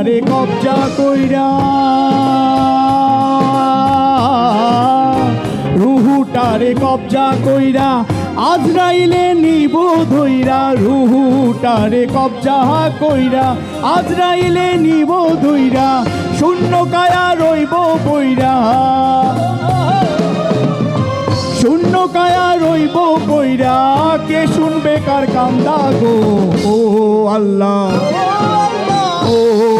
রুহুটারে কবজা কইরা। রুহুটারে কবজা কইরা। আজরাইলে নিব ধইরা। রুহুটারে কবজা কইরা। আজরাইলে নিব ধইরা। শূন্য কায়া রইব বইরা। শূন্য কায়া রইব কইরা কে শুনবে কার কান্দা গো? ও আল্লাহ। ও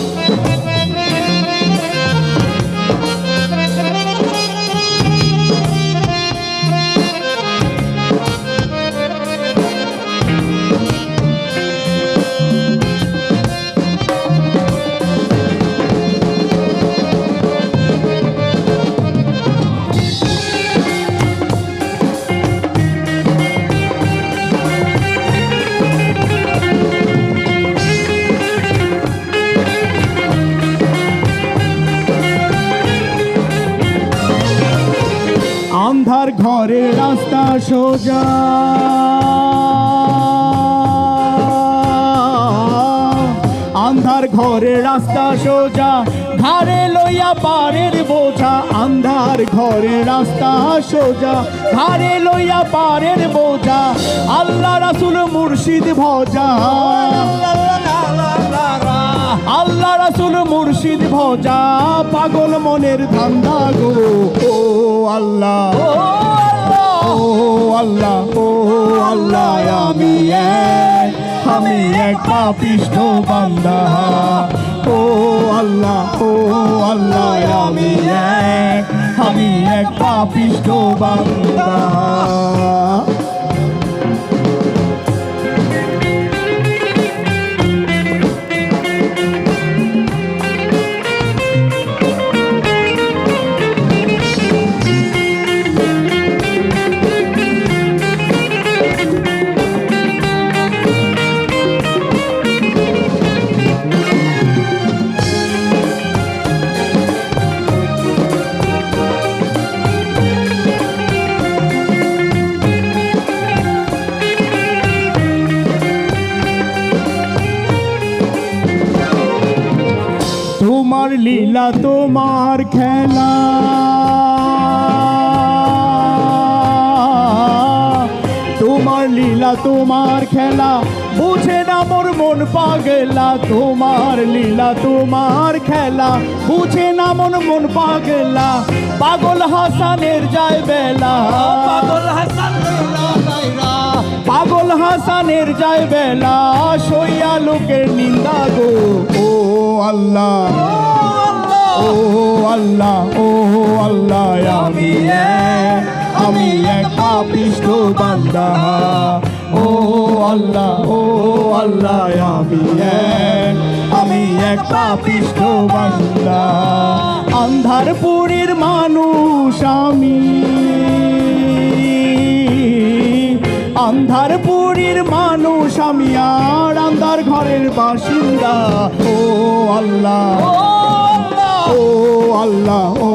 আন্ধার ঘরের রাস্তা সোজা। আন্ধার ঘরের রাস্তা সোজা, ঘাড়ে লইয়া পারের বোঝা। আন্ধার ঘরের রাস্তা সোজা, ঘাড়ে লইয়া পারের বোঝা। আল্লাহ রাসুল মুর্শিদ ভজা। আল্লাহ রাসুল মুর্শিদ ভজা, পাগল মনের ধান্দা গো। ও আল্লাহ ও আল্লাহ ও আল্লাহ, আমি এক আমি এক পাপিষ্ট বান্দা। ও আল্লাহ ও আল্লাহ, আমি এক আমি এক পাপিষ্ট বান্দা। লীলা তোমার খেলা। তোমার লীলা তোমার খেলা। বুঝে না মোর মন পাগলা, তোমার লীলা তোমার খেলা। বুঝে না মন মন পাগলা, পাগল হাসানের যায় বেলা। পাগল হাসান হাসানের যায় বেলা সইয়া লোকের নিন্দা গো। ও আল্লাহ ও আল্লাহ ও আল্লাহ আমি আমি এক পাপিষ্ট বান্দা। ও আল্লাহ ও আল্লাহ আমি এক আমি এক পাপিষ্ট বান্দা। আন্ধারপুরের মানুষ আমি। আন্ধারপুরের মানুষ আমি আর আন্ধার ঘরের বাসিন্দা। ও আল্লাহ। ও আল্লাহ। ও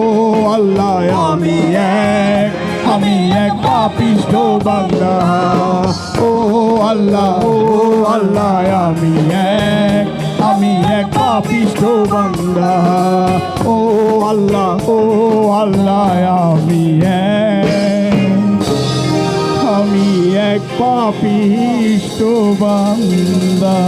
আল্লাহ আমি এক আমি এক পাপিষ্ট বান্দা। ও আল্লাহ ও আল্লাহ আমি এক আমি এক পাপিষ্ট বান্দা। ও আল্লাহ ও আল্লাহ পাপিষ্ট বান্দা।